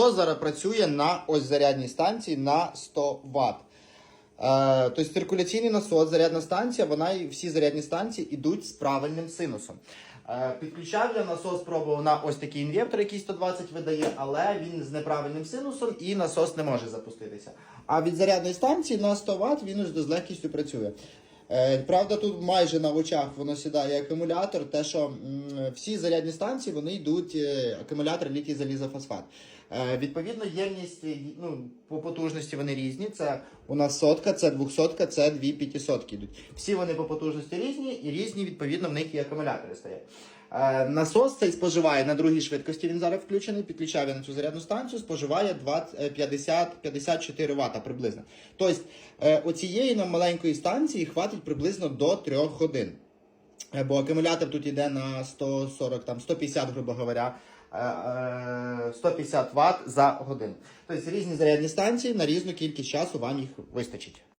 насос зараз працює на ось зарядній станції на 100 Вт. Е, тобто циркуляційний насос, зарядна станція, вона і всі зарядні станції йдуть з правильним синусом. Е, підключав я насос, пробував на ось такий інвертор, який 120 видає, але він з неправильним синусом і насос не може запуститися. А від зарядної станції на 100 Вт він з легкістю працює. Е, Правда, тут майже на очах воно сідає акумулятор, те, що всі зарядні станції вони йдуть е, акумулятор літій залізофосфат. Е, Відповідно, ємність ну, по потужності вони різні. Це у нас сотка, це двохсотка, це дві п'ятисотки йдуть. Всі вони по потужності різні, і різні, відповідно, в них і акумулятори стоять. Насос цей споживає на другій швидкості. Він зараз включений, підключав я на цю зарядну станцію, споживає 20, е, 50, 54 Вт приблизно. Тобто, оцієї нам маленької станції хватить приблизно до 3 годин. Е, Бо акумулятор тут йде на 140, там 150, грубо говоря, е, е, 150 Вт за годину. Тобто різні зарядні станції на різну кількість часу вам їх вистачить.